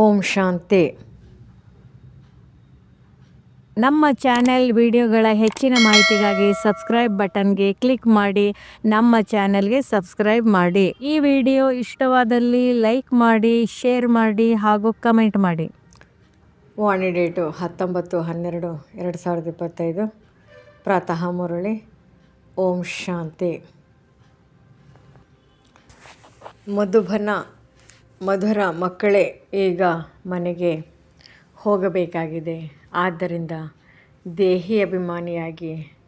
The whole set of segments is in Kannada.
ಓಂ ಶಾಂತಿ. ನಮ್ಮ ಚಾನೆಲ್ ವಿಡಿಯೋಗಳ ಹೆಚ್ಚಿನ ಮಾಹಿತಿಗಾಗಿ ಸಬ್ಸ್ಕ್ರೈಬ್ ಬಟನ್ಗೆ ಕ್ಲಿಕ್ ಮಾಡಿ, ನಮ್ಮ ಚಾನೆಲ್ಗೆ ಸಬ್ಸ್ಕ್ರೈಬ್ ಮಾಡಿ. ಈ ವಿಡಿಯೋ ಇಷ್ಟವಾದಲ್ಲಿ ಲೈಕ್ ಮಾಡಿ, ಶೇರ್ ಮಾಡಿ ಹಾಗೂ ಕಮೆಂಟ್ ಮಾಡಿ. ವಾಣಿ ಡೇಟು ಹತ್ತೊಂಬತ್ತು ಹನ್ನೆರಡು ಎರಡು ಸಾವಿರದ ಇಪ್ಪತ್ತೈದು. ಪ್ರಾತಃ ಮುರಳಿ. ಓಂ ಶಾಂತಿ. ಮಧುಬನ ಮಧುರ ಮಕ್ಕಳೇ, ಈಗ ಮನೆಗೆ ಹೋಗಬೇಕಾಗಿದೆ. ಆದ್ದರಿಂದ ದೇಹಿ ಅಭಿಮಾನಿಯಾಗಿ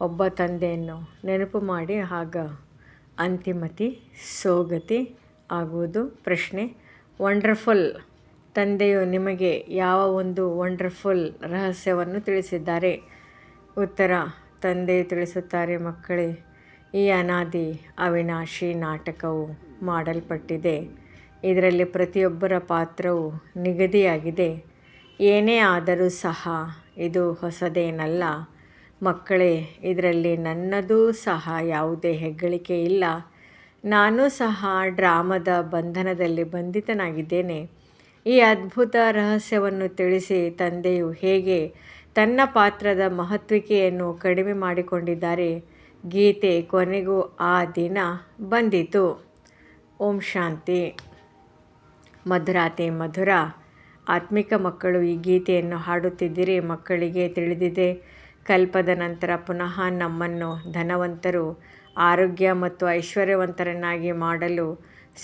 ಒಬ್ಬ ತಂದೆಯನ್ನು ನೆನಪು ಮಾಡಿ, ಆಗ ಅಂತಿಮತಿ, ಸೋಗತಿ ಆಗುವುದು ಪ್ರಶ್ನೆ. ವಂಡರ್ಫುಲ್ ತಂದೆಯು ನಿಮಗೆ ಯಾವ ಒಂದು ವಂಡರ್ಫುಲ್ ರಹಸ್ಯವನ್ನು ತಿಳಿಸಿದ್ದಾರೆ? ಉತ್ತರ ತಂದೆ ತಿಳಿಸುತ್ತಾರೆ, ಮಕ್ಕಳೇ, ಈ ಅನಾದಿ ಅವಿನಾಶಿ ನಾಟಕವು ಮಾಡಲ್ಪಟ್ಟಿದೆ. ಇದರಲ್ಲಿ ಪ್ರತಿಯೊಬ್ಬರ ಪಾತ್ರವು ನಿಗದಿಯಾಗಿದೆ. ಏನೇ ಆದರೂ ಸಹ ಇದು ಹೊಸದೇನಲ್ಲ. ಮಕ್ಕಳೇ, ಇದರಲ್ಲಿ ನನ್ನದೂ ಸಹ ಯಾವುದೇ ಹೆಗ್ಗಳಿಕೆ ಇಲ್ಲ. ನಾನು ಸಹ ಡ್ರಾಮದ ಬಂಧನದಲ್ಲಿ ಬಂಧಿತನಾಗಿದ್ದೇನೆ. ಈ ಅದ್ಭುತ ರಹಸ್ಯವನ್ನು ತಿಳಿಸಿ ತಂದೆಯು ಹೇಗೆ ತನ್ನ ಪಾತ್ರದ ಮಹತ್ವಿಕೆಯನ್ನು ಕಡಿಮೆ ಮಾಡಿಕೊಂಡಿದ್ದಾರೆ. ಗೀತೆ ಕೊನೆಗೂ ಆ ದಿನ ಬಂದಿತು. ಓಂ ಶಾಂತಿ. ಮಧುರಾತೆ, ಮಧುರ. ಆತ್ಮಿಕ ಮಕ್ಕಳು ಈ ಗೀತೆಯನ್ನು ಹಾಡುತ್ತಿದ್ದರೆ. ಮಕ್ಕಳಿಗೆ ತಿಳಿದಿದೆ, ಕಲ್ಪದ ನಂತರ ಪುನಃ ನಮ್ಮನ್ನು ಧನವಂತರು, ಆರೋಗ್ಯ ಮತ್ತು ಐಶ್ವರ್ಯವಂತರನ್ನಾಗಿ ಮಾಡಲು,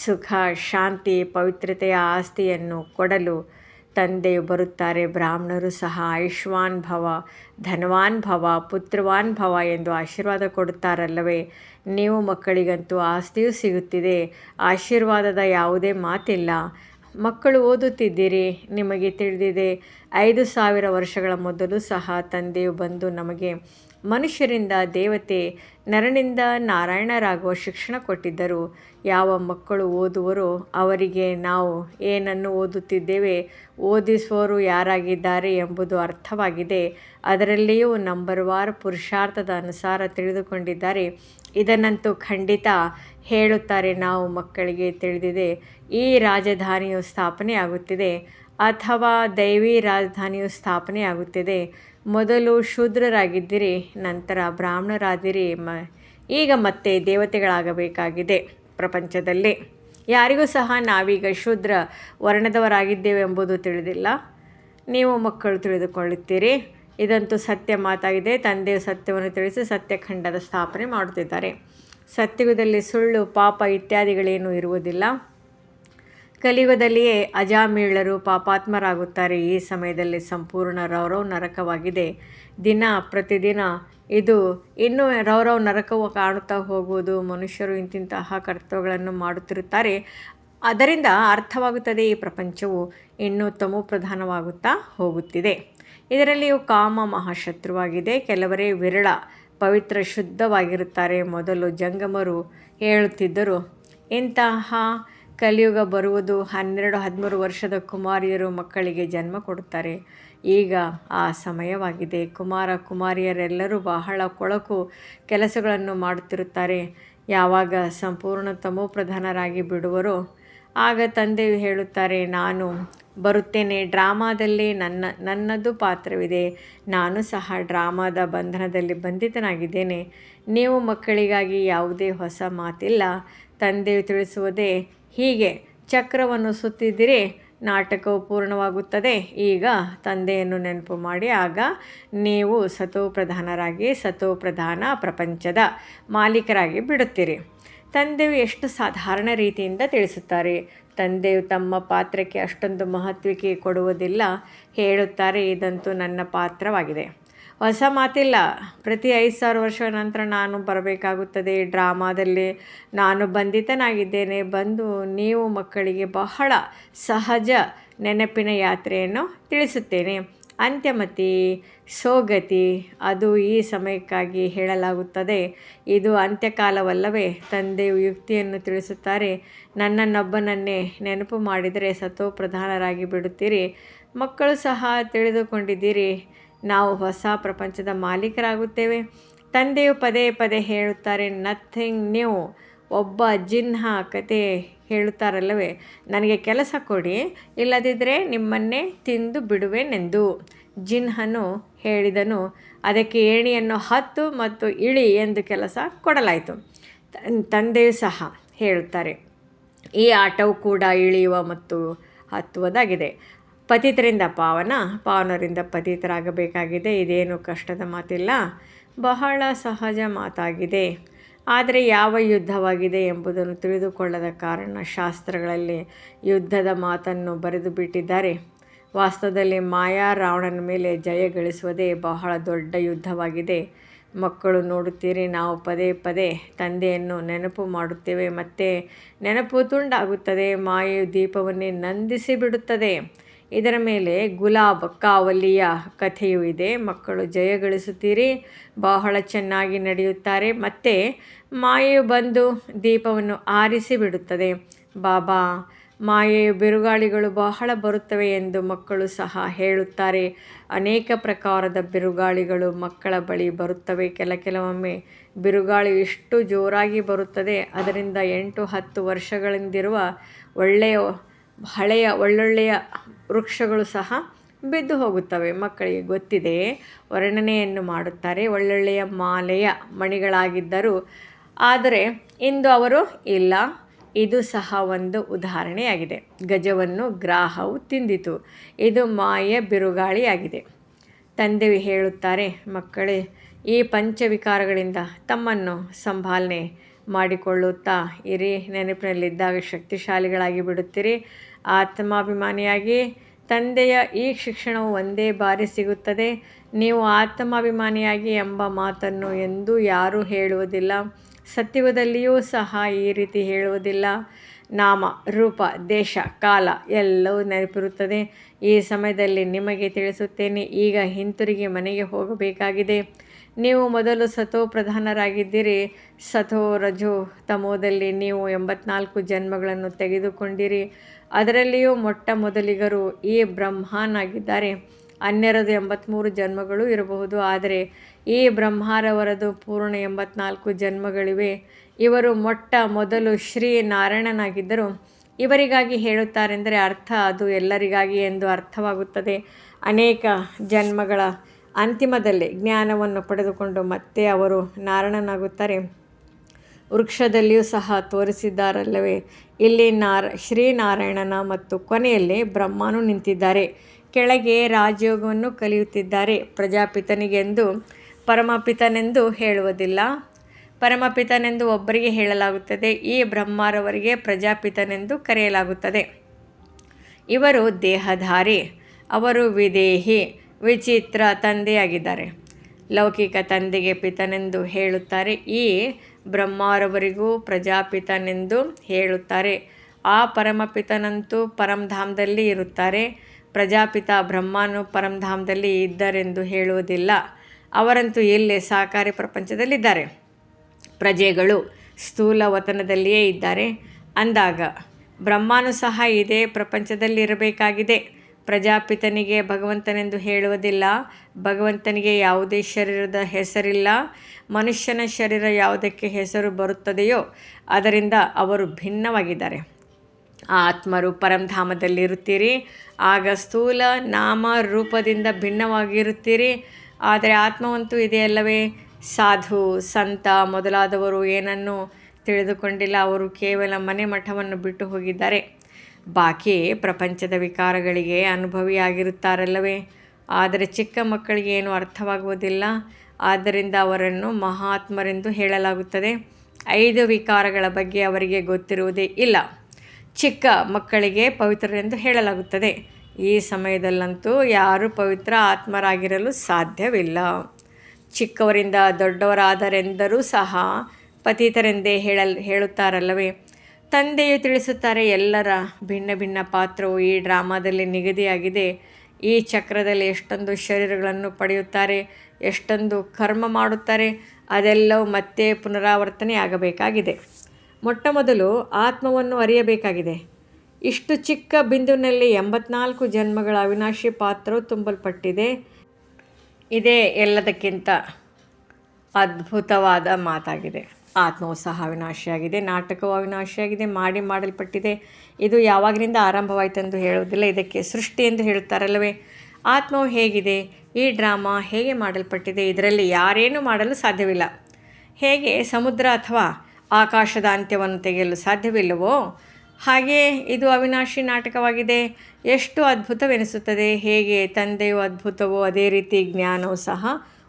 ಸುಖ, ಶಾಂತಿ, ಪವಿತ್ರತೆಯ ಆಸ್ತಿಯನ್ನು ಕೊಡಲು ತಂದೆಯು ಬರುತ್ತಾರೆ, ಬ್ರಾಹ್ಮಣರು ಸಹ ಆಯುಷ್ವಾನ್ ಭವ, ಧನವಾನ್ ಭವ, ಪುತ್ರವಾನ್ ಭವ ಎಂದು ಆಶೀರ್ವಾದ ಕೊಡುತ್ತಾರಲ್ಲವೇ? ನೀವು ಮಕ್ಕಳಿಗಂತೂ ಆಸ್ತಿಯೂ ಸಿಗುತ್ತಿದೆ, ಆಶೀರ್ವಾದದ ಯಾವುದೇ ಮಾತಿಲ್ಲ. ಮಕ್ಕಳು ಓದುತ್ತಿದ್ದೀರಿ, ನಿಮಗೆ ತಿಳಿದಿದೆ, ಐದು ಸಾವಿರ ವರ್ಷಗಳ ಮೊದಲು ಸಹ ತಂದೆಯು ಬಂದು ನಮಗೆ ಮನುಷ್ಯರಿಂದ ದೇವತೆ ನರನಿಂದ ನಾರಾಯಣರಾಗುವ ಶಿಕ್ಷಣ ಕೊಟ್ಟಿದ್ದರು. ಯಾವ ಮಕ್ಕಳು ಓದುವರೋ ಅವರಿಗೆ ನಾವು ಏನನ್ನು ಓದುತ್ತಿದ್ದೇವೆ, ಓದಿಸುವವರು ಯಾರಾಗಿದ್ದಾರೆ ಎಂಬುದು ಅರ್ಥವಾಗಿದೆ. ಅದರಲ್ಲಿಯೂ ನಂಬರ್ ವಾರ್ ಪುರುಷಾರ್ಥದ ಅನುಸಾರ ತಿಳಿದುಕೊಂಡಿದ್ದಾರೆ. ಇದನ್ನಂತೂ ಖಂಡಿತ ಹೇಳುತ್ತಾರೆ ನಾವು ಮಕ್ಕಳಿಗೆ ತಿಳಿದಿದೆ. ಈ ರಾಜಧಾನಿಯು ಸ್ಥಾಪನೆಯಾಗುತ್ತಿದೆ ಅಥವಾ ದೈವಿ ರಾಜಧಾನಿಯು ಸ್ಥಾಪನೆಯಾಗುತ್ತಿದೆ. ಮೊದಲು ಶೂದ್ರರಾಗಿದ್ದಿರಿ, ನಂತರ ಬ್ರಾಹ್ಮಣರಾದಿರಿ. ಮ, ಈಗ ಮತ್ತೆ ದೇವತೆಗಳಾಗಬೇಕಾಗಿದೆ ಪ್ರಪಂಚದಲ್ಲಿ. ಯಾರಿಗೂ ಸಹ ನಾವೀಗ ಶೂದ್ರ ವರ್ಣದವರಾಗಿದ್ದೇವೆ ಎಂಬುದು ತಿಳಿದಿಲ್ಲ. ನೀವು ಮಕ್ಕಳು ತಿಳಿದುಕೊಳ್ಳುತ್ತೀರಿ. ಇದಂತೂ ಸತ್ಯ ಮಾತಾಗಿದೆ. ತಂದೆಯು ಸತ್ಯವನ್ನು ತಿಳಿಸಿ ಸತ್ಯಖಂಡದ ಸ್ಥಾಪನೆ ಮಾಡುತ್ತಿದ್ದಾರೆ. ಸತ್ಯುಗದಲ್ಲಿ ಸುಳ್ಳು, ಪಾಪ ಇತ್ಯಾದಿಗಳೇನೂ ಇರುವುದಿಲ್ಲ. ಕಲಿಯುಗದಲ್ಲಿಯೇ ಅಜಾಮೀಳರು ಪಾಪಾತ್ಮರಾಗುತ್ತಾರೆ. ಈ ಸಮಯದಲ್ಲಿ ಸಂಪೂರ್ಣ ರೌರವ್ ನರಕವಾಗಿದೆ. ದಿನ ಪ್ರತಿದಿನ ಇದು ಇನ್ನೂ ರೌರವ್ ನರಕವು ಕಾಣುತ್ತಾ ಹೋಗುವುದು, ಮನುಷ್ಯರು ಇಂತಿಂತಹ ಕರ್ತವ್ಯಗಳನ್ನು ಮಾಡುತ್ತಿರುತ್ತಾರೆ. ಅದರಿಂದ ಅರ್ಥವಾಗುತ್ತದೆ ಈ ಪ್ರಪಂಚವು ಇನ್ನೂ ತಮೋ ಪ್ರಧಾನವಾಗುತ್ತಾ ಹೋಗುತ್ತಿದೆ. ಇದರಲ್ಲಿಯೂ ಕಾಮ ಮಹಾಶತ್ರುವಾಗಿದೆ. ಕೆಲವರೇ ವಿರಳ, ಪವಿತ್ರ, ಶುದ್ಧವಾಗಿರುತ್ತಾರೆ. ಮೊದಲು ಜಂಗಮರು ಹೇಳುತ್ತಿದ್ದರು, ಇಂತಹ ಕಲಿಯುಗ ಬರುವುದು ಹನ್ನೆರಡು ಹದಿಮೂರು ವರ್ಷದ ಕುಮಾರಿಯರು ಮಕ್ಕಳಿಗೆ ಜನ್ಮ ಕೊಡುತ್ತಾರೆ. ಈಗ ಆ ಸಮಯವಾಗಿದೆ. ಕುಮಾರ ಕುಮಾರಿಯರೆಲ್ಲರೂ ಬಹಳ ಕೊಳಕು ಕೆಲಸಗಳನ್ನು ಮಾಡುತ್ತಿರುತ್ತಾರೆ. ಯಾವಾಗ ಸಂಪೂರ್ಣ ತಮೋ ಪ್ರಧಾನರಾಗಿ ಬಿಡುವರೋ ಆಗ ತಂದೆಯು ಹೇಳುತ್ತಾರೆ, ನಾನು ಬರುತ್ತೇನೆ. ಡ್ರಾಮಾದಲ್ಲಿ ನನ್ನ, ನನ್ನದು ಪಾತ್ರವಿದೆ. ನಾನು ಸಹ ಡ್ರಾಮಾದ ಬಂಧನದಲ್ಲಿ ಬಂಧಿತನಾಗಿದ್ದೇನೆ. ನೀವು ಮಕ್ಕಳಿಗಾಗಿ ಯಾವುದೇ ಹೊಸ ಮಾತಿಲ್ಲ. ತಂದೆಯು ತಿಳಿಸುವುದೇ ಹೀಗೆ ಚಕ್ರವನ್ನು ಸುತ್ತಿದ್ದರೆ ನಾಟಕವು ಪೂರ್ಣವಾಗುತ್ತದೆ. ಈಗ ತಂದೆಯನ್ನು ನೆನಪು ಮಾಡಿ, ಆಗ ನೀವು ಸತೋ ಪ್ರಧಾನರಾಗಿ, ಸತೋ ಪ್ರಧಾನ ಪ್ರಪಂಚದ ಮಾಲೀಕರಾಗಿ ಬಿಡುತ್ತೀರಿ. ತಂದೆಯು ಎಷ್ಟು ಸಾಧಾರಣ ರೀತಿಯಿಂದ ತಿಳಿಸುತ್ತಾರೆ. ತಂದೆಯು ತಮ್ಮ ಪಾತ್ರಕ್ಕೆ ಅಷ್ಟೊಂದು ಮಹತ್ವಕ್ಕೆ ಕೊಡುವುದಿಲ್ಲ. ಹೇಳುತ್ತಾರೆ, ಇದಂತೂ ನನ್ನ ಪಾತ್ರವಾಗಿದೆ. ಹೊಸ ಮಾತಿಲ್ಲ. ಪ್ರತಿ ಐದು ಸಾವಿರ ವರ್ಷ ನಂತರ ನಾನು ಬರಬೇಕಾಗುತ್ತದೆ. ಡ್ರಾಮಾದಲ್ಲಿ ನಾನು ಬಂಧಿತನಾಗಿದ್ದೇನೆ. ಬಂದು ನೀವು ಮಕ್ಕಳಿಗೆ ಬಹಳ ಸಹಜ ನೆನಪಿನ ಯಾತ್ರೆಯನ್ನು ತಿಳಿಸುತ್ತೇನೆ. ಅಂತ್ಯಮತಿ, ಸೋಗತಿ, ಅದು ಈ ಸಮಯಕ್ಕಾಗಿ ಹೇಳಲಾಗುತ್ತದೆ. ಇದು ಅಂತ್ಯಕಾಲವಲ್ಲವೇ? ತಂದೆಯು ಯುಕ್ತಿಯನ್ನು ತಿಳಿಸುತ್ತಾರೆ. ನನ್ನನ್ನೊಬ್ಬನನ್ನೇ ನೆನಪು ಮಾಡಿದರೆ ಸತೋ ಪ್ರಧಾನರಾಗಿ ಬಿಡುತ್ತೀರಿ. ಮಕ್ಕಳು ಸಹ ತಿಳಿದುಕೊಂಡಿದ್ದೀರಿ. ನಾವು ಹೊಸ ಪ್ರಪಂಚದ ಮಾಲೀಕರಾಗುತ್ತೇವೆ. ತಂದೆಯು ಪದೇ ಪದೇ ಹೇಳುತ್ತಾರೆ ನಥಿಂಗ್ ನ್ಯೂ ಒಬ್ಬ ಜಿನ್ಹ ಕತೆ ಹೇಳುತ್ತಾರಲ್ಲವೇ? ನನಗೆ ಕೆಲಸ ಕೊಡಿ ಇಲ್ಲದಿದ್ದರೆ ನಿಮ್ಮನ್ನೇ ತಿಂದು ಬಿಡುವೆನೆಂದು. ಜಿನ್ಹನು ಹೇಳಿದನು, ಅದಕ್ಕೆ ಏಣಿಯನ್ನು ಹತ್ತು ಮತ್ತು ಇಳಿ ಎಂದು ಕೆಲಸ ಕೊಡಲಾಯಿತು. ತಂದೆಯು ಸಹ ಹೇಳುತ್ತಾರೆ, ಈ ಆಟವು ಕೂಡ ಇಳಿಯುವ ಮತ್ತು ಹತ್ತುವುದಾಗಿದೆ. ಪತಿತರಿಂದ ಪಾವನ, ಪಾವನರಿಂದ ಪತಿತರಾಗಬೇಕಾಗಿದೆ. ಇದೇನು ಕಷ್ಟದ ಮಾತಿಲ್ಲ. ಬಹಳ ಸಹಜ ಮಾತಾಗಿದೆ. ಆದರೆ ಯಾವ ಯುದ್ಧವಾಗಿದೆ ಎಂಬುದನ್ನು ತಿಳಿದುಕೊಳ್ಳದ ಕಾರಣ ಶಾಸ್ತ್ರಗಳಲ್ಲಿ ಯುದ್ಧದ ಮಾತನ್ನು ಬರೆದು ಬಿಟ್ಟಿದ್ದಾರೆ. ವಾಸ್ತವದಲ್ಲಿ ಮಾಯಾ ರಾವಣನ ಮೇಲೆ ಜಯ ಗಳಿಸುವುದೇ ಬಹಳ ದೊಡ್ಡ ಯುದ್ಧವಾಗಿದೆ. ಮಕ್ಕಳು ನೋಡುತ್ತೀರಿ, ನಾವು ಪದೇ ಪದೇ ತಂದೆಯನ್ನು ನೆನಪು ಮಾಡುತ್ತೇವೆ. ಮತ್ತು ನೆನಪು ತುಂಡಾಗುತ್ತದೆ, ಮಾಯೆಯು ದೀಪವನ್ನೇ ನಂದಿಸಿ ಬಿಡುತ್ತದೆ ಇದರ ಮೇಲೆ ಗುಲಾಬ್ ಕಾವಲಿಯ ಕಥೆಯೂ ಇದೆ. ಮಕ್ಕಳು ಜಯಗಳಿಸುತ್ತೀರಿ ಬಹಳ ಚೆನ್ನಾಗಿ ನಡೆಯುತ್ತಾರೆ. ಮತ್ತು ಮಾಯೆಯು ಬಂದು ದೀಪವನ್ನು ಆರಿಸಿ ಬಿಡುತ್ತದೆ. ಬಾಬಾ, ಮಾಯೆಯ ಬಿರುಗಾಳಿಗಳು ಬಹಳ ಬರುತ್ತವೆ ಎಂದು ಮಕ್ಕಳು ಸಹ ಹೇಳುತ್ತಾರೆ. ಅನೇಕ ಪ್ರಕಾರದ ಬಿರುಗಾಳಿಗಳು ಮಕ್ಕಳ ಬಳಿ ಬರುತ್ತವೆ. ಕೆಲ ಕೆಲವೊಮ್ಮೆ ಬಿರುಗಾಳಿ ಎಷ್ಟು ಜೋರಾಗಿ ಬರುತ್ತದೆ. ಅದರಿಂದ ಎಂಟು ಹತ್ತು ವರ್ಷಗಳಿಂದಿರುವ ಒಳ್ಳೆಯ, ಹಳೆಯ, ಒಳ್ಳೊಳ್ಳೆಯ ವೃಕ್ಷಗಳು ಸಹ ಬಿದ್ದು ಹೋಗುತ್ತವೆ. ಮಕ್ಕಳಿಗೆ ಗೊತ್ತಿದೆ, ವರ್ಣನೆಯನ್ನು ಮಾಡುತ್ತಾರೆ. ಒಳ್ಳೊಳ್ಳೆಯ ಮಾಲೆಯ ಮಣಿಗಳಾಗಿದ್ದರು ಆದರೆ ಇಂದು ಅವರು ಇಲ್ಲ. ಇದು ಸಹ ಒಂದು ಉದಾಹರಣೆಯಾಗಿದೆ. ಗಜವನ್ನು ಗ್ರಾಹವು ತಿಂದಿತು. ಇದು ಮಾಯ ಬಿರುಗಾಳಿಯಾಗಿದೆ. ತಂದೆ ಹೇಳುತ್ತಾರೆ, ಮಕ್ಕಳೇ, ಈ ಪಂಚವಿಕಾರಗಳಿಂದ ತಮ್ಮನ್ನು ಸಂಭಾಲನೆ ಮಾಡಿಕೊಳ್ಳುತ್ತಾ ಇರಿ. ನೆನಪಿನಲ್ಲಿದ್ದಾಗ ಶಕ್ತಿಶಾಲಿಗಳಾಗಿ ಬಿಡುತ್ತೀರಿ. ಆತ್ಮಾಭಿಮಾನಿಯಾಗಿ ತಂದೆಯ ಈ ಶಿಕ್ಷಣವು ಒಂದೇ ಬಾರಿ ಸಿಗುತ್ತದೆ. ನೀವು ಆತ್ಮಾಭಿಮಾನಿಯಾಗಿ ಎಂಬ ಮಾತನ್ನು ಎಂದೂ ಯಾರೂ ಹೇಳುವುದಿಲ್ಲ. ಸತ್ಯುಗದಲ್ಲಿಯೂ ಸಹ ಈ ರೀತಿ ಹೇಳುವುದಿಲ್ಲ. ನಾಮ, ರೂಪ, ದೇಶ, ಕಾಲ ಎಲ್ಲವೂ ನೆನಪಿರುತ್ತದೆ. ಈ ಸಮಯದಲ್ಲಿ ನಿಮಗೆ ತಿಳಿಸುತ್ತೇನೆ, ಈಗ ಹಿಂತಿರುಗಿ ಮನೆಗೆ ಹೋಗಬೇಕಾಗಿದೆ. ನೀವು ಮೊದಲು ಸತೋ ಪ್ರಧಾನರಾಗಿದ್ದೀರಿ. ಸತೋ ರಜೋ ತಮೋದಲ್ಲಿ ನೀವು ಎಂಬತ್ನಾಲ್ಕು ಜನ್ಮಗಳನ್ನು ತೆಗೆದುಕೊಂಡಿರಿ. ಅದರಲ್ಲಿಯೂ ಮೊಟ್ಟ ಮೊದಲಿಗರು ಈ ಬ್ರಹ್ಮನಾಗಿದ್ದಾರೆ. ಹನ್ನೆರಡು ಎಂಬತ್ತ್ಮೂರು ಜನ್ಮಗಳು ಇರಬಹುದು. ಆದರೆ ಈ ಬ್ರಹ್ಮರವರದು ಪೂರ್ಣ ಎಂಬತ್ನಾಲ್ಕು ಜನ್ಮಗಳಿವೆ. ಇವರು ಮೊಟ್ಟ ಮೊದಲು ಶ್ರೀ ನಾರಾಯಣನಾಗಿದ್ದರು ಇವರಿಗಾಗಿ ಹೇಳುತ್ತಾರೆಂದರೆ ಅರ್ಥ ಅದು ಎಲ್ಲರಿಗಾಗಿ ಎಂದು ಅರ್ಥವಾಗುತ್ತದೆ. ಅನೇಕ ಜನ್ಮಗಳ ಅಂತಿಮದಲ್ಲಿ ಜ್ಞಾನವನ್ನು ಪಡೆದುಕೊಂಡು ಮತ್ತೆ ಅವರು ನಾರಾಯಣನಾಗುತ್ತಾರೆ. ವೃಕ್ಷದಲ್ಲಿಯೂ ಸಹ ತೋರಿಸಿದ್ದಾರಲ್ಲವೇ? ಇಲ್ಲಿ ನಾರ, ಶ್ರೀನಾರಾಯಣನ ಮತ್ತು ಕೊನೆಯಲ್ಲಿ ಬ್ರಹ್ಮನು ನಿಂತಿದ್ದಾರೆ. ಕೆಳಗೆ ರಾಜಯೋಗವನ್ನು ಕಲಿಯುತ್ತಿದ್ದಾರೆ. ಪ್ರಜಾಪಿತನಿಗೆಂದು, ಪರಮಪಿತನೆಂದು ಹೇಳುವುದಿಲ್ಲ. ಪರಮಪಿತನೆಂದು ಒಬ್ಬರಿಗೆ ಹೇಳಲಾಗುತ್ತದೆ. ಈ ಬ್ರಹ್ಮರವರಿಗೆ ಪ್ರಜಾಪಿತನೆಂದು ಕರೆಯಲಾಗುತ್ತದೆ. ಇವರು ದೇಹಧಾರಿ, ಅವರು ವಿದೇಹಿ, ವಿಚಿತ್ರ ತಂದೆಯಾಗಿದ್ದಾರೆ. ಲೌಕಿಕ ತಂದೆಗೆ ಪಿತನೆಂದು ಹೇಳುತ್ತಾರೆ. ಈ ಬ್ರಹ್ಮರವರಿಗೂ ಪ್ರಜಾಪಿತನೆಂದು ಹೇಳುತ್ತಾರೆ. ಆ ಪರಮಪಿತನಂತೂ ಪರಂಧಾಮದಲ್ಲಿ ಇರುತ್ತಾರೆ. ಪ್ರಜಾಪಿತ ಬ್ರಹ್ಮನು ಪರಂಧಾಮದಲ್ಲಿ ಇದ್ದರೆಂದು ಹೇಳುವುದಿಲ್ಲ. ಅವರಂತೂ ಇಲ್ಲೇ ಸಹಕಾರಿ ಪ್ರಪಂಚದಲ್ಲಿದ್ದಾರೆ. ಪ್ರಜೆಗಳು ಸ್ಥೂಲ ವತನದಲ್ಲಿಯೇ ಇದ್ದಾರೆ. ಅಂದಾಗ ಬ್ರಹ್ಮನು ಸಹ ಇದೇ ಪ್ರಪಂಚದಲ್ಲಿರಬೇಕಾಗಿದೆ. ಪ್ರಜಾಪಿತನಿಗೆ ಭಗವಂತನೆಂದು ಹೇಳುವುದಿಲ್ಲ. ಭಗವಂತನಿಗೆ ಯಾವುದೇ ಶರೀರದ ಹೆಸರಿಲ್ಲ. ಮನುಷ್ಯನ ಶರೀರ ಯಾವುದಕ್ಕೆ ಹೆಸರು ಬರುತ್ತದೆಯೋ ಅದರಿಂದ ಅವರು ಭಿನ್ನವಾಗಿದ್ದಾರೆ. ಆತ್ಮರು ಪರಂಧಾಮದಲ್ಲಿರುತ್ತೀರಿ ಆಗ ಸ್ಥೂಲ ನಾಮ ರೂಪದಿಂದ ಭಿನ್ನವಾಗಿರುತ್ತೀರಿ. ಆದರೆ ಆತ್ಮವಂತೂ ಇದೆಯಲ್ಲವೇ ಸಾಧು, ಸಂತ ಮೊದಲಾದವರು ಏನನ್ನು ತಿಳಿದುಕೊಂಡಿಲ್ಲ. ಅವರು ಕೇವಲ ಮನೆ ಮಠವನ್ನು ಬಿಟ್ಟು ಹೋಗಿದ್ದಾರೆ. ಬಾಕಿ ಪ್ರಪಂಚದ ವಿಕಾರಗಳಿಗೆ ಅನುಭವಿಯಾಗಿರುತ್ತಾರಲ್ಲವೇ? ಆದರೆ ಚಿಕ್ಕ ಮಕ್ಕಳಿಗೆ ಏನು ಅರ್ಥವಾಗುವುದಿಲ್ಲ. ಆದ್ದರಿಂದ ಅವರನ್ನು ಮಹಾತ್ಮರೆಂದು ಹೇಳಲಾಗುತ್ತದೆ. ಐದು ವಿಕಾರಗಳ ಬಗ್ಗೆ ಅವರಿಗೆ ಗೊತ್ತಿರುವುದೇ ಇಲ್ಲ. ಚಿಕ್ಕ ಮಕ್ಕಳಿಗೆ ಪವಿತ್ರರೆಂದು ಹೇಳಲಾಗುತ್ತದೆ. ಈ ಸಮಯದಲ್ಲಂತೂ ಯಾರೂ ಪವಿತ್ರ ಆತ್ಮರಾಗಿರಲು ಸಾಧ್ಯವಿಲ್ಲ. ಚಿಕ್ಕವರಿಂದ ದೊಡ್ಡವರಾದರೆಂದರೂ ಸಹ ಪತೀತರೆಂದೇ ಹೇಳಲ್, ಹೇಳುತ್ತಾರಲ್ಲವೇ? ತಂದೆಯು ತಿಳಿಸುತ್ತಾರೆ, ಎಲ್ಲರ ಭಿನ್ನ ಭಿನ್ನ ಪಾತ್ರವು ಈ ಡ್ರಾಮಾದಲ್ಲಿ ನಿಗದಿಯಾಗಿದೆ. ಈ ಚಕ್ರದಲ್ಲಿ ಎಷ್ಟೊಂದು ಶರೀರಗಳನ್ನು ಪಡೆಯುತ್ತಾರೆ, ಎಷ್ಟೊಂದು ಕರ್ಮ ಮಾಡುತ್ತಾರೆ, ಅದೆಲ್ಲವೂ ಮತ್ತೆ ಪುನರಾವರ್ತನೆ ಆಗಬೇಕಾಗಿದೆ. ಮೊಟ್ಟ ಮೊದಲು ಆತ್ಮವನ್ನು ಅರಿಯಬೇಕಾಗಿದೆ. ಇಷ್ಟು ಚಿಕ್ಕ ಬಿಂದುವಿನಲ್ಲಿ ಎಂಬತ್ನಾಲ್ಕು ಜನ್ಮಗಳ ಅವಿನಾಶಿ ಪಾತ್ರವು ತುಂಬಲ್ಪಟ್ಟಿದೆ. ಇದೇ ಎಲ್ಲದಕ್ಕಿಂತ ಅದ್ಭುತವಾದ ಮಾತಾಗಿದೆ. ಆತ್ಮವು ಸಹ ಅವಿನಾಶಿಯಾಗಿದೆ, ನಾಟಕವು ಅವಿನಾಶಿಯಾಗಿದೆ, ಮಾಡಿ ಮಾಡಲ್ಪಟ್ಟಿದೆ. ಇದು ಯಾವಾಗಿನಿಂದ ಆರಂಭವಾಯಿತೆಂದು ಹೇಳುವುದಿಲ್ಲ, ಇದಕ್ಕೆ ಸೃಷ್ಟಿ ಎಂದು ಹೇಳುತ್ತಾರಲ್ಲವೇ? ಆತ್ಮವು ಹೇಗಿದೆ, ಈ ಡ್ರಾಮಾ ಹೇಗೆ ಮಾಡಲ್ಪಟ್ಟಿದೆ, ಇದರಲ್ಲಿ ಯಾರೇನೂ ಮಾಡಲು ಸಾಧ್ಯವಿಲ್ಲ. ಹೇಗೆ ಸಮುದ್ರ ಅಥವಾ ಆಕಾಶದ ಅಂತ್ಯವನ್ನು ತೆಗೆಯಲು ಸಾಧ್ಯವಿಲ್ಲವೋ, ಹಾಗೆ ಇದು ಅವಿನಾಶಿ ನಾಟಕವಾಗಿದೆ. ಎಷ್ಟು ಅದ್ಭುತವೆನಿಸುತ್ತದೆ, ಹೇಗೆ ತಂದೆಯು ಅದ್ಭುತವೋ, ಅದೇ ರೀತಿ ಜ್ಞಾನವೂ ಸಹ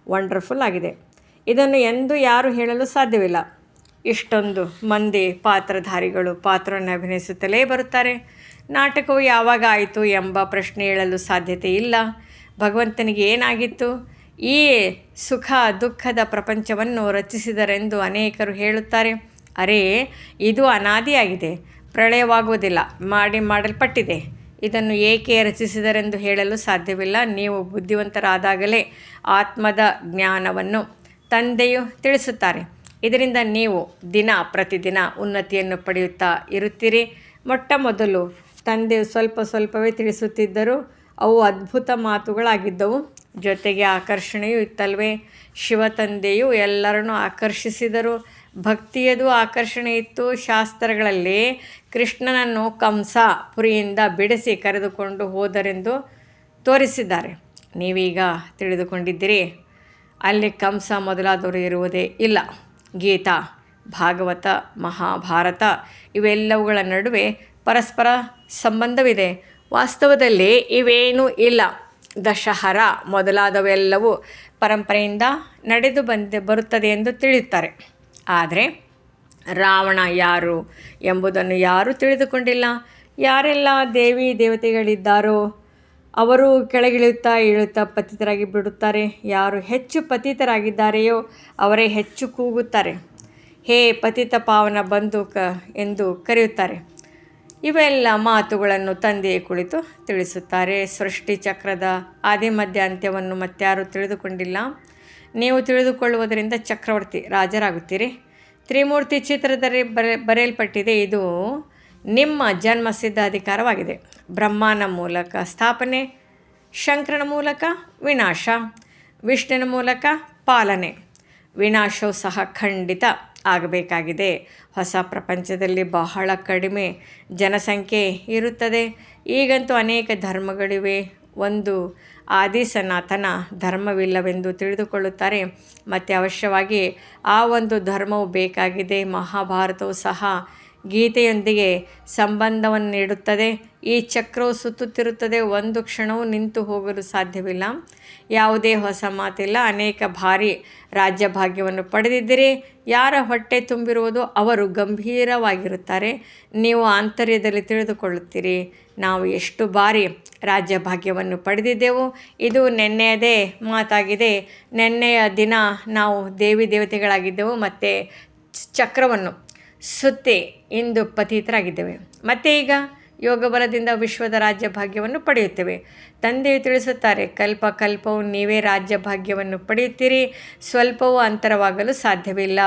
ವಂಡರ್ಫುಲ್ ಆಗಿದೆ. ಇದನ್ನು ಎಂದು ಯಾರು ಹೇಳಲು ಸಾಧ್ಯವಿಲ್ಲ. ಇಷ್ಟೊಂದು ಮಂದಿ ಪಾತ್ರಧಾರಿಗಳು ಪಾತ್ರವನ್ನು ಅಭಿನಯಿಸುತ್ತಲೇ ಬರುತ್ತಾರೆ. ನಾಟಕವು ಯಾವಾಗ ಆಯಿತು ಎಂಬ ಪ್ರಶ್ನೆ ಹೇಳಲು ಸಾಧ್ಯತೆ ಇಲ್ಲ. ಭಗವಂತನಿಗೆ ಏನಾಗಿತ್ತು? ಈ ಸುಖ ದುಃಖದ ಪ್ರಪಂಚವನ್ನು ರಚಿಸಿದರೆಂದು ಅನೇಕರು ಹೇಳುತ್ತಾರೆ. ಅರೇ, ಇದು ಅನಾದಿಯಾಗಿದೆ. ಪ್ರಳಯವಾಗುವುದಿಲ್ಲ. ಮಾಡಿ ಮಾಡಲ್ಪಟ್ಟಿದೆ. ಇದನ್ನು ಏಕೆ ರಚಿಸಿದರೆಂದು ಹೇಳಲು ಸಾಧ್ಯವಿಲ್ಲ. ನೀವು ಬುದ್ಧಿವಂತರಾದಾಗಲೇ ಆತ್ಮದ ಜ್ಞಾನವನ್ನು ತಂದೆಯು ತಿಳಿಸುತ್ತಾರೆ. ಇದರಿಂದ ನೀವು ದಿನ ಪ್ರತಿದಿನ ಉನ್ನತಿಯನ್ನು ಪಡೆಯುತ್ತಾ ಇರುತ್ತೀರಿ. ಮೊಟ್ಟ ಮೊದಲು ತಂದೆಯು ಸ್ವಲ್ಪ ಸ್ವಲ್ಪವೇ ತಿಳಿಸುತ್ತಿದ್ದರು ಅವು ಅದ್ಭುತ ಮಾತುಗಳಾಗಿದ್ದವು. ಜೊತೆಗೆ ಆಕರ್ಷಣೆಯೂ ಇತ್ತಲ್ವೇ. ಶಿವ ತಂದೆಯು ಎಲ್ಲರನ್ನೂ ಆಕರ್ಷಿಸಿದರು. ಭಕ್ತಿಯದು ಆಕರ್ಷಣೆ ಇತ್ತು. ಶಾಸ್ತ್ರಗಳಲ್ಲಿ ಕೃಷ್ಣನನ್ನು ಕಂಸ ಪುರಿಯಿಂದ ಬಿಡಿಸಿ ಕರೆದುಕೊಂಡು ಹೋದರೆಂದು ತೋರಿಸಿದ್ದಾರೆ. ನೀವೀಗ ತಿಳಿದುಕೊಂಡಿದ್ದೀರಿ. ಅಲ್ಲಿ ಕಂಸ ಮೊದಲಾದವರು ಇರುವುದೇ ಇಲ್ಲ. ಗೀತಾ, ಭಾಗವತ, ಮಹಾಭಾರತ ಇವೆಲ್ಲವುಗಳ ನಡುವೆ ಪರಸ್ಪರ ಸಂಬಂಧವಿದೆ. ವಾಸ್ತವದಲ್ಲಿ ಇವೇನೂ ಇಲ್ಲ. ದಶಹರ ಮೊದಲಾದವೆಲ್ಲವೂ ಪರಂಪರೆಯಿಂದ ನಡೆದು ಬಂದು, ಬರುತ್ತದೆ ಎಂದು ತಿಳಿಯುತ್ತಾರೆ. ಆದರೆ ರಾವಣ ಯಾರು ಎಂಬುದನ್ನು ಯಾರೂ ತಿಳಿದುಕೊಂಡಿಲ್ಲ. ಯಾರೆಲ್ಲ ದೇವಿ ದೇವತೆಗಳಿದ್ದಾರೋ ಅವರು ಕೆಳಗಿಳಿಯುತ್ತಾ ಇಳುತ್ತಾ ಪತಿತರಾಗಿ ಬಿಡುತ್ತಾರೆ. ಯಾರು ಹೆಚ್ಚು ಪತಿತರಾಗಿದ್ದಾರೆಯೋ ಅವರೇ ಹೆಚ್ಚು ಕೂಗುತ್ತಾರೆ. ಹೇ ಪತಿತ ಪಾವನ ಬಂಧುಕ ಎಂದು ಕರೆಯುತ್ತಾರೆ. ಇವೆಲ್ಲ ಮಾತುಗಳನ್ನು ತಂದೆಯೇ ಕುಳಿತು ತಿಳಿಸುತ್ತಾರೆ. ಸೃಷ್ಟಿ ಚಕ್ರದ ಆದಿ ಮಧ್ಯ ಅಂತ್ಯವನ್ನು ಮತ್ತಾರೂ ತಿಳಿದುಕೊಂಡಿಲ್ಲ. ನೀವು ತಿಳಿದುಕೊಳ್ಳುವುದರಿಂದ ಚಕ್ರವರ್ತಿ ರಾಜರಾಗುತ್ತೀರಿ. ತ್ರಿಮೂರ್ತಿ ಚಿತ್ರದಲ್ಲಿ ಬರೆ, ಬರೆಯಲ್ಪಟ್ಟಿದೆ. ಇದು ನಿಮ್ಮ ಜನ್ಮ ಸಿದ್ಧಾಧಿಕಾರವಾಗಿದೆ. ಬ್ರಹ್ಮನ ಮೂಲಕ ಸ್ಥಾಪನೆ, ಶಂಕರನ ಮೂಲಕ ವಿನಾಶ ವಿಷ್ಣುವಿನ ಮೂಲಕ ಪಾಲನೆ. ವಿನಾಶವು ಸಹ ಖಂಡಿತ ಆಗಬೇಕಾಗಿದೆ. ಹೊಸ ಪ್ರಪಂಚದಲ್ಲಿ ಬಹಳ ಕಡಿಮೆ ಜನಸಂಖ್ಯೆ ಇರುತ್ತದೆ. ಈಗಂತೂ ಅನೇಕ ಧರ್ಮಗಳಿವೆ. ಒಂದು ಆದಿ ಸನಾತನ ಧರ್ಮವಿಲ್ಲವೆಂದು ತಿಳಿದುಕೊಳ್ಳುತ್ತಾರೆ. ಮತ್ತು ಅವಶ್ಯವಾಗಿ ಆ ಒಂದು ಧರ್ಮವು ಬೇಕಾಗಿದೆ. ಮಹಾಭಾರತವು ಸಹ ಗೀತೆಯೊಂದಿಗೆ ಸಂಬಂಧವನ್ನು ನೀಡುತ್ತದೆ. ಈ ಚಕ್ರವು ಸುತ್ತುತ್ತಿರುತ್ತದೆ. ಒಂದು ಕ್ಷಣವೂ ನಿಂತು ಹೋಗಲು ಸಾಧ್ಯವಿಲ್ಲ. ಯಾವುದೇ ಹೊಸ ಮಾತಿಲ್ಲ. ಅನೇಕ ಬಾರಿ ರಾಜ್ಯಭಾಗ್ಯವನ್ನು ಪಡೆದಿದ್ದಿರಿ. ಯಾರ ಹೊಟ್ಟೆ ತುಂಬಿರುವುದು ಅವರು ಗಂಭೀರವಾಗಿರುತ್ತಾರೆ. ನೀವು ಆಂತರ್ಯದಲ್ಲಿ ತಿಳಿದುಕೊಳ್ಳುತ್ತೀರಿ. ನಾವು ಎಷ್ಟು ಬಾರಿ ರಾಜ್ಯಭಾಗ್ಯವನ್ನು ಪಡೆದಿದ್ದೆವು. ಇದು ನೆನ್ನೆಯದೇ ಮಾತಾಗಿದೆ. ನೆನ್ನೆಯ ದಿನ ನಾವು ದೇವಿ ದೇವತೆಗಳಾಗಿದ್ದೆವು. ಮತ್ತು ಚಕ್ರವನ್ನು ಸುತ್ತಿ ಇಂದು ಪತಿತರಾಗಿದ್ದೇವೆ. ಮತ್ತೆ ಈಗ ಯೋಗ ಬಲದಿಂದ ವಿಶ್ವದ ರಾಜ್ಯ ಭಾಗ್ಯವನ್ನು ಪಡೆಯುತ್ತೇವೆ. ತಂದೆಯು ತಿಳಿಸುತ್ತಾರೆ, ಕಲ್ಪ ಕಲ್ಪವು ನೀವೇ ರಾಜ್ಯ ಭಾಗ್ಯವನ್ನು ಪಡೆಯುತ್ತೀರಿ. ಸ್ವಲ್ಪವೂ ಅಂತರವಾಗಲು ಸಾಧ್ಯವಿಲ್ಲ.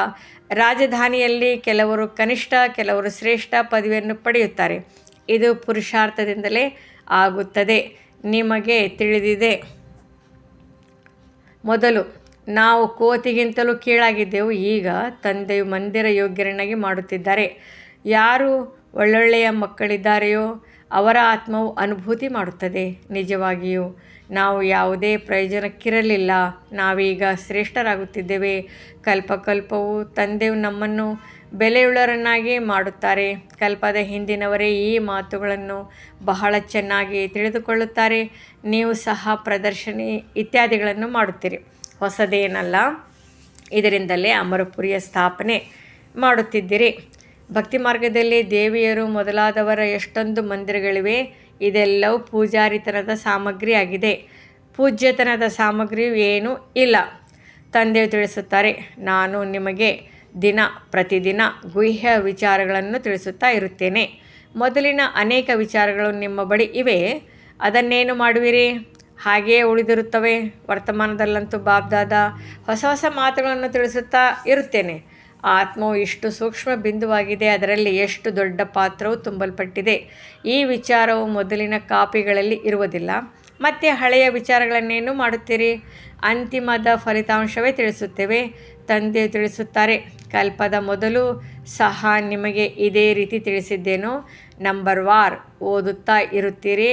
ರಾಜಧಾನಿಯಲ್ಲಿ ಕೆಲವರು ಕನಿಷ್ಠ, ಕೆಲವರು ಶ್ರೇಷ್ಠ ಪದವಿಯನ್ನು ಪಡೆಯುತ್ತಾರೆ. ಇದು ಪುರುಷಾರ್ಥದಿಂದಲೇ ಆಗುತ್ತದೆ. ನಿಮಗೆ ತಿಳಿದಿದೆ. ಮೊದಲು ನಾವು ಕೋತಿಗಿಂತಲೂ ಕೀಳಾಗಿದ್ದೆವು. ಈಗ ತಂದೆಯು ಮಂದಿರ ಯೋಗ್ಯರನ್ನಾಗಿ ಮಾಡುತ್ತಿದ್ದಾರೆ. ಯಾರು ಒಳ್ಳೊಳ್ಳೆಯ ಮಕ್ಕಳಿದ್ದಾರೆಯೋ ಅವರ ಆತ್ಮವು ಅನುಭೂತಿ ಮಾಡುತ್ತದೆ. ನಿಜವಾಗಿಯೂ ನಾವು ಯಾವುದೇ ಪ್ರಯೋಜನಕ್ಕಿರಲಿಲ್ಲ. ನಾವೀಗ ಶ್ರೇಷ್ಠರಾಗುತ್ತಿದ್ದೇವೆ. ಕಲ್ಪಕಲ್ಪವು ತಂದೆಯು ನಮ್ಮನ್ನು ಬೆಲೆಯುಳ್ಳರನ್ನಾಗಿ ಮಾಡುತ್ತಾರೆ. ಕಲ್ಪದ ಹಿಂದಿನವರೇ ಈ ಮಾತುಗಳನ್ನು ಬಹಳ ಚೆನ್ನಾಗಿ ತಿಳಿದುಕೊಳ್ಳುತ್ತಾರೆ. ನೀವು ಸಹ ಪ್ರದರ್ಶನಿ ಇತ್ಯಾದಿಗಳನ್ನು ಮಾಡುತ್ತೀರಿ. ಹೊಸದೇನಲ್ಲ? ಇದರಿಂದಲೇ ಅಮರಪುರಿಯ ಸ್ಥಾಪನೆ ಮಾಡುತ್ತಿದ್ದೀರಿ. ಭಕ್ತಿ ಮಾರ್ಗದಲ್ಲಿ ದೇವಿಯರು ಮೊದಲಾದವರ ಎಷ್ಟೊಂದು ಮಂದಿರಗಳಿವೆ, ಇದೆಲ್ಲವೂ ಪೂಜಾರಿತನದ ಸಾಮಗ್ರಿ ಆಗಿದೆ ಪೂಜ್ಯತನದ ಸಾಮಗ್ರಿ ಏನೂ ಇಲ್ಲ. ತಂದೆಯು ತಿಳಿಸುತ್ತಾರೆ, ನಾನು ನಿಮಗೆ ದಿನ ಪ್ರತಿದಿನ ಗುಹ್ಯ ವಿಚಾರಗಳನ್ನು ತಿಳಿಸುತ್ತಾ ಇರುತ್ತೇನೆ. ಮೊದಲಿನ ಅನೇಕ ವಿಚಾರಗಳು ನಿಮ್ಮ ಬಳಿ ಇವೆ. ಅದನ್ನೇನು ಮಾಡುವಿರಿ? ಹಾಗೆಯೇ ಉಳಿದಿರುತ್ತವೆ. ವರ್ತಮಾನದಲ್ಲಂತೂ ಬಾಬ್ದಾದ ಹೊಸ ಹೊಸ ಮಾತುಗಳನ್ನು ತಿಳಿಸುತ್ತಾ ಇರುತ್ತೇನೆ. ಆತ್ಮವು ಇಷ್ಟು ಸೂಕ್ಷ್ಮ ಬಿಂದುವಾಗಿದೆ, ಅದರಲ್ಲಿ ಎಷ್ಟು ದೊಡ್ಡ ಪಾತ್ರವು ತುಂಬಲ್ಪಟ್ಟಿದೆ. ಈ ವಿಚಾರವು ಮೊದಲಿನ ಕಾಪಿಗಳಲ್ಲಿ ಇರುವುದಿಲ್ಲ. ಮತ್ತು ಹಳೆಯ ವಿಚಾರಗಳನ್ನೇನು ಮಾಡುತ್ತೀರಿ? ಅಂತಿಮದ ಫಲಿತಾಂಶವೇ ತಿಳಿಸುತ್ತೇವೆ. ತಂದೆ ತಿಳಿಸುತ್ತಾರೆ, ಕಲ್ಪದ ಮೊದಲು ಸಹ ನಿಮಗೆ ಇದೇ ರೀತಿ ತಿಳಿಸಿದ್ದೇನು. ನಂಬರ್ ವಾರ್, ಓದುತ್ತಾ ಇರುತ್ತೀರಿ.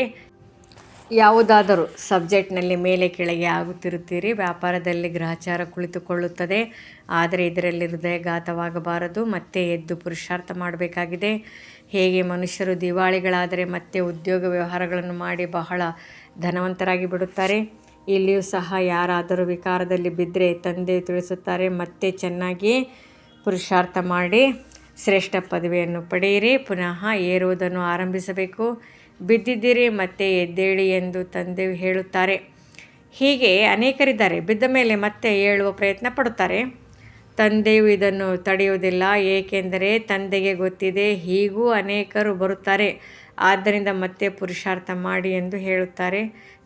ಯಾವುದಾದರೂ ಸಬ್ಜೆಕ್ಟ್ನಲ್ಲಿ ಮೇಲೆ ಕೆಳಗೆ ಆಗುತ್ತಿರುತ್ತೀರಿ, ವ್ಯಾಪಾರದಲ್ಲಿ ಗ್ರಹಚಾರ ಕುಳಿತುಕೊಳ್ಳುತ್ತದೆ, ಆದರೆ ಇದರಲ್ಲಿ ಹೃದಯಘಾತವಾಗಬಾರದು, ಮತ್ತೆ ಎದ್ದು ಪುರುಷಾರ್ಥ ಮಾಡಬೇಕಾಗಿದೆ. ಹೇಗೆ ಮನುಷ್ಯರು ದಿವಾಳಿಗಳಾದರೆ ಮತ್ತೆ ಉದ್ಯೋಗ ವ್ಯವಹಾರಗಳನ್ನು ಮಾಡಿ ಬಹಳ ಧನವಂತರಾಗಿ ಬಿಡುತ್ತಾರೆ. ಇಲ್ಲಿಯೂ ಸಹ ಯಾರಾದರೂ ವಿಕಾರದಲ್ಲಿ ಬಿದ್ದರೆ ತಂದೆ ತಿಳಿಸುತ್ತಾರೆ, ಮತ್ತೆ ಚೆನ್ನಾಗಿ ಪುರುಷಾರ್ಥ ಮಾಡಿ ಶ್ರೇಷ್ಠ ಪದವಿಯನ್ನು ಪಡೆಯಿರಿ. ಪುನಃ ಏರುವುದನ್ನು ಆರಂಭಿಸಬೇಕು. ಬಿದ್ದಿದ್ದೀರಿ, ಮತ್ತೆ ಎದ್ದೇಳಿ ಎಂದು ತಂದೆ ಹೇಳುತ್ತಾರೆ. ಹೀಗೆ ಅನೇಕರಿದ್ದಾರೆ. ಬಿದ್ದ ಮೇಲೆ ಮತ್ತೆ ಏಳುವ ಪ್ರಯತ್ನ ಪಡುತ್ತಾರೆ. ತಂದೆಯು ಇದನ್ನು ತಡೆಯುವುದಿಲ್ಲ, ಏಕೆಂದರೆ ತಂದೆಗೆ ಗೊತ್ತಿದೆ, ಹೀಗೂ ಅನೇಕರು ಬರುತ್ತಾರೆ. ಆದ್ದರಿಂದ ಮತ್ತೆ ಪುರುಷಾರ್ಥ ಮಾಡಿ ಎಂದು ಹೇಳುತ್ತಾರೆ.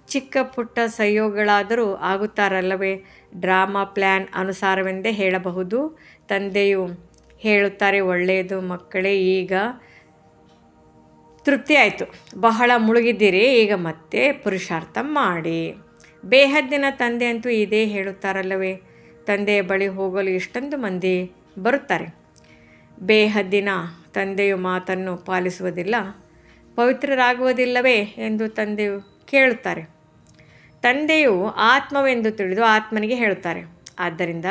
ಚಿಕ್ಕ ಪುಟ್ಟ ಸಹಯೋಗಗಳಾದರೂ ಆಗುತ್ತಾರಲ್ಲವೇ? ಡ್ರಾಮಾ ಪ್ಲ್ಯಾನ್ ಅನುಸಾರವೆಂದೇ ಹೇಳಬಹುದು. ತಂದೆಯು ಹೇಳುತ್ತಾರೆ, ಒಳ್ಳೆಯದು ಮಕ್ಕಳೇ, ಈಗ ತೃಪ್ತಿ ಆಯಿತು. ಬಹಳ ಮುಳುಗಿದ್ದೀರಿ, ಈಗ ಮತ್ತೆ ಪುರುಷಾರ್ಥ ಮಾಡಿ. ಬೇಹದ್ದಿನ ತಂದೆ ಅಂತೂ ಇದೇ ಹೇಳುತ್ತಾರಲ್ಲವೇ ತಂದೆಯ ಬಳಿ ಹೋಗಲು ಎಷ್ಟೊಂದು ಮಂದಿ ಬರುತ್ತಾರೆ. ಬೇಹದ್ದಿನ ತಂದೆಯು ಮಾತನ್ನು ಪಾಲಿಸುವುದಿಲ್ಲ, ಪವಿತ್ರರಾಗುವುದಿಲ್ಲವೇ ಎಂದು ತಂದೆಯು ಕೇಳುತ್ತಾರೆ. ತಂದೆಯು ಆತ್ಮವೆಂದು ತಿಳಿದು ಆತ್ಮನಿಗೆ ಹೇಳುತ್ತಾರೆ. ಆದ್ದರಿಂದ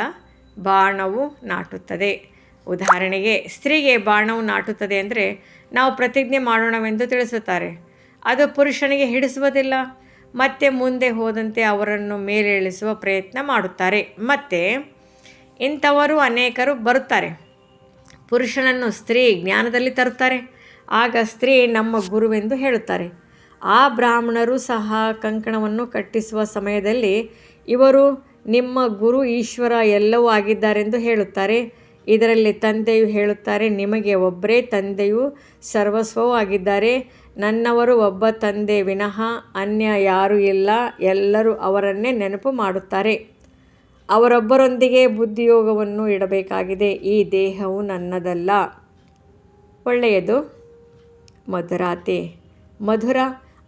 ಬಾಣವು ನಾಟುತ್ತದೆ. ಉದಾಹರಣೆಗೆ, ಸ್ತ್ರೀಗೆ ಬಾಣವು ನಾಟುತ್ತದೆ ಅಂದರೆ ನಾವು ಪ್ರತಿಜ್ಞೆ ಮಾಡೋಣವೆಂದು ತಿಳಿಸುತ್ತಾರೆ. ಅದು ಪುರುಷನಿಗೆ ಹಿಡಿಸುವುದಿಲ್ಲ. ಮತ್ತೆ ಮುಂದೆ ಹೋದಂತೆ ಅವರನ್ನು ಮೇಲೇಳಿಸುವ ಪ್ರಯತ್ನ ಮಾಡುತ್ತಾರೆ. ಮತ್ತು ಇಂಥವರು ಅನೇಕರು ಬರುತ್ತಾರೆ. ಪುರುಷನನ್ನು ಸ್ತ್ರೀ ಜ್ಞಾನದಲ್ಲಿ ತರುತ್ತಾರೆ. ಆಗ ಸ್ತ್ರೀ ನಮ್ಮ ಗುರುವೆಂದು ಹೇಳುತ್ತಾರೆ. ಆ ಬ್ರಾಹ್ಮಣರು ಸಹ ಕಂಕಣವನ್ನು ಕಟ್ಟಿಸುವ ಸಮಯದಲ್ಲಿ ಇವರು ನಿಮ್ಮ ಗುರು ಈಶ್ವರ ಎಲ್ಲವೂ ಆಗಿದ್ದಾರೆಂದು ಹೇಳುತ್ತಾರೆ. ಇದರಲ್ಲಿ ತಂದೆಯು ಹೇಳುತ್ತಾರೆ, ನಿಮಗೆ ಒಬ್ಬರೇ ತಂದೆಯು ಸರ್ವಸ್ವವೂ ಆಗಿದ್ದಾರೆ ನನ್ನವರು ಒಬ್ಬ ತಂದೆ ವಿನಃ ಅನ್ಯ ಯಾರೂ ಇಲ್ಲ. ಎಲ್ಲರೂ ಅವರನ್ನೇ ನೆನಪು ಮಾಡುತ್ತಾರೆ. ಅವರೊಬ್ಬರೊಂದಿಗೆ ಬುದ್ಧಿಯೋಗವನ್ನು ಇಡಬೇಕಾಗಿದೆ. ಈ ದೇಹವು ನನ್ನದಲ್ಲ. ಒಳ್ಳೆಯದು. ಮಧುರಾತೆ, ಮಧುರ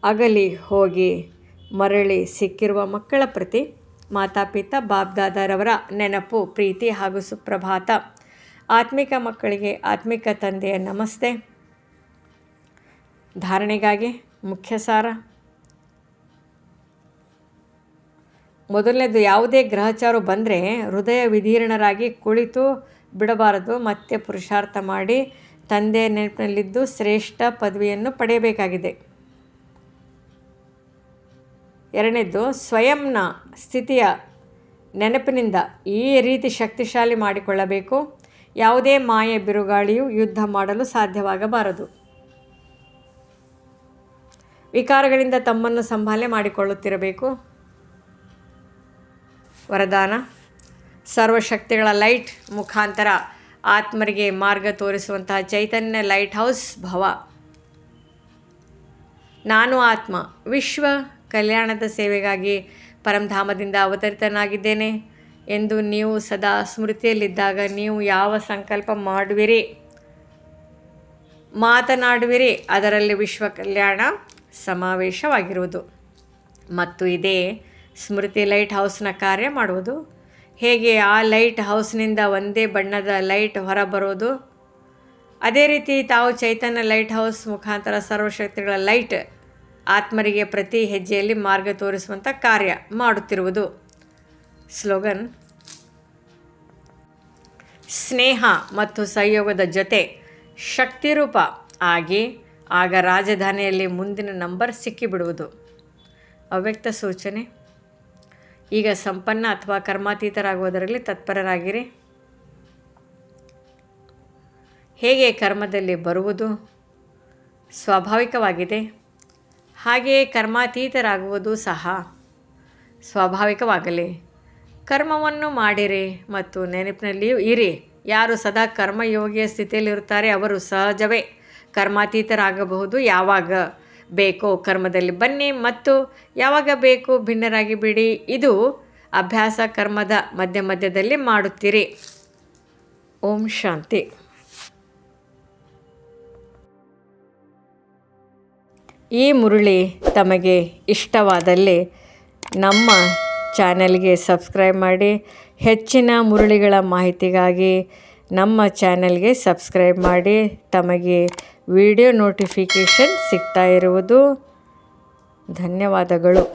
ಅಗಲಿ ಹೋಗಿ ಮರಳಿ ಸಿಕ್ಕಿರುವ ಮಕ್ಕಳ ಪ್ರತಿ, ಮಾತಾಪಿತ, ಬಾಬ್ದಾದರವರ ನೆನಪು, ಪ್ರೀತಿ ಹಾಗೂ ಸುಪ್ರಭಾತ. ಆತ್ಮಿಕ ಮಕ್ಕಳಿಗೆ ಆತ್ಮಿಕ ತಂದೆಯ ನಮಸ್ತೆ. ಧಾರಣೆಗಾಗಿ ಮುಖ್ಯ ಸಾರ. ಮೊದಲನೇದು ಯಾವುದೇ ಗ್ರಹಚಾರು ಬಂದರೆ ಹೃದಯ ವಿಧೀರ್ಣರಾಗಿ ಕುಳಿತು ಬಿಡಬಾರದು, ಮತ್ತೆ ಪುರುಷಾರ್ಥ ಮಾಡಿ ತಂದೆಯ ನೆನಪಿನಲ್ಲಿದ್ದು ಶ್ರೇಷ್ಠ ಪದವಿಯನ್ನು ಪಡೆಯಬೇಕಾಗಿದೆ. ಎರಡನೇದು ಸ್ವಯಂನ ಸ್ಥಿತಿಯ ನೆನಪಿನಿಂದ ಈ ರೀತಿ ಶಕ್ತಿಶಾಲಿ ಮಾಡಿಕೊಳ್ಳಬೇಕು. ಯಾವುದೇ ಮಾಯ ಬಿರುಗಾಳಿಯು ಯುದ್ಧ ಮಾಡಲು ಸಾಧ್ಯವಾಗಬಾರದು. ವಿಕಾರಗಳಿಂದ ತಮ್ಮನ್ನು ಸಂಭಾಲನೆ ಮಾಡಿಕೊಳ್ಳುತ್ತಿರಬೇಕು. ವರದಾನ, ಸರ್ವಶಕ್ತಿಗಳ ಲೈಟ್ ಮುಖಾಂತರ ಆತ್ಮರಿಗೆ ಮಾರ್ಗ ತೋರಿಸುವಂತಹ ಚೈತನ್ಯ ಲೈಟ್ ಹೌಸ್ ಭವ. ನಾನು ಆತ್ಮ, ವಿಶ್ವ ಕಲ್ಯಾಣದ ಸೇವೆಗಾಗಿ ಪರಂಧಾಮದಿಂದ ಅವತರಿತನಾಗಿದ್ದೇನೆ. ಎಂದು ನೀವು ಸದಾ ಸ್ಮೃತಿಯಲ್ಲಿದ್ದಾಗ ನೀವು ಯಾವ ಸಂಕಲ್ಪ ಮಾಡುವಿರಿ? ಮಾತನಾಡುವಿರಿ, ಅದರಲ್ಲಿ ವಿಶ್ವ ಕಲ್ಯಾಣ ಸಮಾವೇಶವಾಗಿರುವುದು. ಮತ್ತು ಇದೇ ಸ್ಮೃತಿ ಲೈಟ್ ಹೌಸ್ನ ಕಾರ್ಯ ಮಾಡುವುದು. ಹೇಗೆ ಆ ಲೈಟ್ ಹೌಸ್ನಿಂದ ಒಂದೇ ಬಣ್ಣದ ಲೈಟ್ ಹೊರಬರೋದು ಅದೇ ರೀತಿ ತಾವು ಚೈತನ್ಯ ಲೈಟ್ ಹೌಸ್ ಮುಖಾಂತರ ಸರ್ವಶಕ್ತಿಗಳ ಲೈಟ್ ಆತ್ಮರಿಗೆ ಪ್ರತಿ ಹೆಜ್ಜೆಯಲ್ಲಿ ಮಾರ್ಗ ತೋರಿಸುವಂಥ ಕಾರ್ಯ ಮಾಡುತ್ತಿರುವುದು. ಸ್ಲೋಗನ್ ಸ್ನೇಹ ಮತ್ತು ಸಹಯೋಗದ ಜೊತೆ ಶಕ್ತಿರೂಪ ಆಗಿ ಆಗ ರಾಜಧಾನಿಯಲ್ಲಿ ಮುಂದಿನ ನಂಬರ್ ಸಿಕ್ಕಿಬಿಡುವುದು. ಅವ್ಯಕ್ತ ಸೂಚನೆ, ಈಗ ಸಂಪನ್ನ ಅಥವಾ ಕರ್ಮಾತೀತರಾಗುವುದರಲ್ಲಿ ತತ್ಪರರಾಗಿರಿ. ಹೇಗೆ ಕರ್ಮದಲ್ಲಿ ಬರುವುದು ಸ್ವಾಭಾವಿಕವಾಗಿದೆ, ಹಾಗೆಯೇ ಕರ್ಮಾತೀತರಾಗುವುದು ಸಹ ಸ್ವಾಭಾವಿಕವಾಗಲಿ. ಕರ್ಮವನ್ನು ಮಾಡಿರಿ ಮತ್ತು ನೆನಪಿನಲ್ಲಿಯೂ ಇರಿ. ಯಾರು ಸದಾ ಕರ್ಮಯೋಗಿಯ ಸ್ಥಿತಿಯಲ್ಲಿರುತ್ತಾರೆ ಅವರು ಸಹಜವೇ ಕರ್ಮಾತೀತರಾಗಬಹುದು. ಯಾವಾಗ ಬೇಕೋ ಕರ್ಮದಲ್ಲಿ ಬನ್ನಿ ಮತ್ತು ಯಾವಾಗ ಬೇಕು ಭಿನ್ನರಾಗಿ ಬಿಡಿ. ಇದು ಅಭ್ಯಾಸ ಕರ್ಮದ ಮಧ್ಯ ಮಧ್ಯದಲ್ಲಿ ಮಾಡುತ್ತೀರಿ. ಓಂ ಶಾಂತಿ. ಈ ಮುರುಳಿ ತಮಗೆ ಇಷ್ಟವಾದಲ್ಲಿ ನಮ್ಮ ಚಾನೆಲ್ಗೆ ಸಬ್ಸ್ಕ್ರೈಬ್ ಮಾಡಿ ಹೆಚ್ಚಿನ ಮುರುಳಿಗಳ ಮಾಹಿತಿಗಾಗಿ ನಮ್ಮ ಚಾನೆಲ್ಗೆ ಸಬ್ಸ್ಕ್ರೈಬ್ ಮಾಡಿ ತಮಗೆ ವಿಡಿಯೋ ನೋಟಿಫಿಕೇಷನ್ ಸಿಗ್ತಾ ಇರುವುದು. ಧನ್ಯವಾದಗಳು.